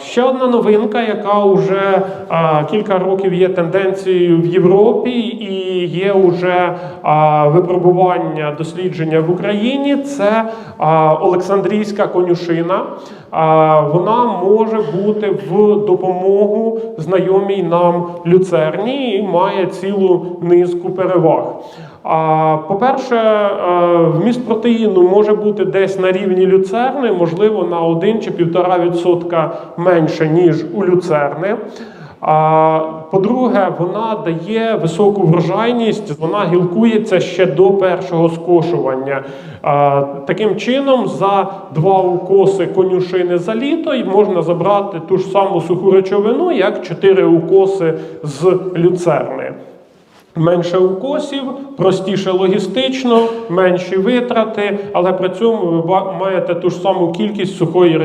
Ще одна новинка, яка вже кілька років є тенденцією в Європі і є вже випробування дослідження в Україні. Це Олександрійська конюшина. Вона може бути в допомогу знайомій нам люцерні і має цілу низку переваг. По-перше, е, вміст протеїну може бути десь на рівні люцерни, можливо, на 1 чи 1,5% менше, ніж у люцерни. По-друге, вона дає високу врожайність, вона гілкується ще до першого скошування. Таким чином, за два укоси конюшини за літо можна забрати ту ж саму суху речовину, як чотири укоси з люцерни. Менше укосів, простіше логістично, менші витрати, але при цьому ви маєте ту ж саму кількість сухої